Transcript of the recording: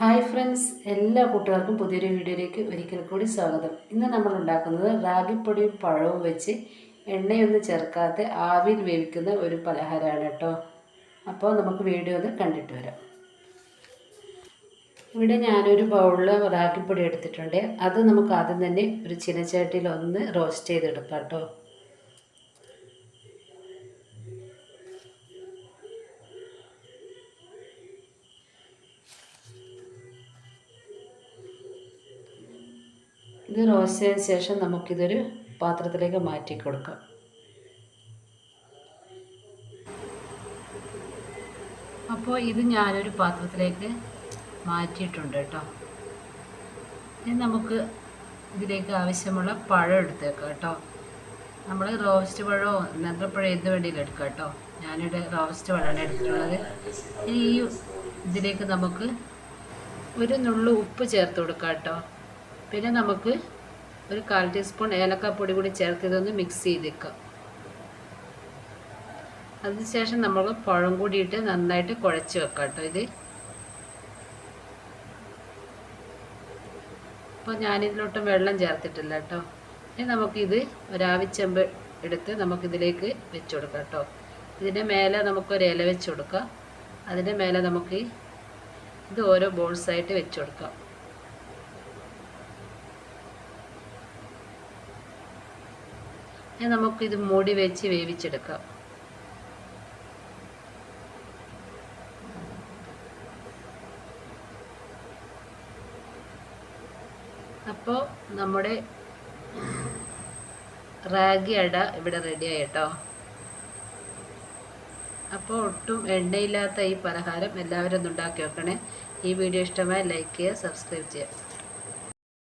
Hi friends എല്ലാ കൂട്ടുകാർക്കും പുതിയൊരു വീഡിയോയിലേക്ക് ഒരിക്കൽ കൂടി സ്വാഗതം. ഇന്ന് നമ്മൾ ഉണ്ടാക്കുന്നത് റാഗിപ്പൊടിയും പഴവും വെച്ച് എണ്ണയൊന്നും ചേർക്കാതെ ആവിയിൽ വേവിക്കുന്ന ഒരു പലഹാരമാണ് കേട്ടോ. അപ്പോൾ നമുക്ക് വീഡിയോ ഒന്ന് കണ്ടിട്ട് വരാം. ഇവിടെ ഞാനൊരു ബൗളിൽ റാഗിപ്പൊടി എടുത്തിട്ടുണ്ട്. അത് നമുക്ക് ആദ്യം തന്നെ ഒരു ചിനച്ചട്ടിയിൽ ഒന്ന് റോസ്റ്റ് ചെയ്തെടുക്കാം കേട്ടോ. ഇത് റോസ്റ്റ് ചെയ്തതിന് ശേഷം നമുക്കിതൊരു പാത്രത്തിലേക്ക് മാറ്റി കൊടുക്കാം. അപ്പോൾ ഇത് ഞാനൊരു പാത്രത്തിലേക്ക് മാറ്റിയിട്ടുണ്ട് കേട്ടോ. ഇനി നമുക്ക് ഇതിലേക്ക് ആവശ്യമുള്ള പഴം എടുത്തേക്കാം കേട്ടോ. നമ്മൾ റോസ്റ്റ് പഴമോ നേന്ത്രപ്പഴം എന്ത് വേണ്ടിയിലും എടുക്കാം കേട്ടോ. ഞാനിവിടെ റോസ്റ്റ് പഴമാണ് എടുത്തിട്ടുള്ളത്. ഇനി ഈ ഇതിലേക്ക് നമുക്ക് ഒരു നുള്ളു ഉപ്പ് ചേർത്ത് കൊടുക്കാം കേട്ടോ. പിന്നെ നമുക്ക് ഒരു കാൽ ടീസ്പൂൺ ഏലക്കാപ്പൊടി കൂടി ചേർത്ത് ഇതൊന്ന് മിക്സ് ചെയ്തേക്കാം. അതിനുശേഷം നമ്മൾ പഴം കൂടിയിട്ട് നന്നായിട്ട് കുഴച്ച് വെക്കാം കേട്ടോ ഇത്. അപ്പോൾ ഞാനിതിലോട്ട് വെള്ളം ചേർത്തിട്ടില്ല കേട്ടോ. ഇനി നമുക്കിത് ഒരാവിച്ചെമ്പ് എടുത്ത് നമുക്കിതിലേക്ക് വെച്ച് കൊടുക്കാം കേട്ടോ. ഇതിന്റെ മേലെ നമുക്കൊരു ഇല വെച്ച് കൊടുക്കാം. അതിന്റെ മേലെ നമുക്ക് ഇത് ഓരോ ബോൾസായിട്ട് വെച്ച് കൊടുക്കാം. ഇനി നമുക്കിത് മൂടി വെച്ച് വേവിച്ചെടുക്കാം. അപ്പോൾ നമ്മുടെ റാഗി അട ഇവിടെ റെഡിയായി കേട്ടോ. അപ്പോൾ ഒട്ടും എണ്ണയില്ലാത്ത ഈ പലഹാരം എല്ലാവരും ഒന്ന് ഉണ്ടാക്കി വെക്കണേ ഈ വീഡിയോ ഇഷ്ടമായി ലൈക്ക് ചെയ്യുക സബ്സ്ക്രൈബ് ചെയ്യുക.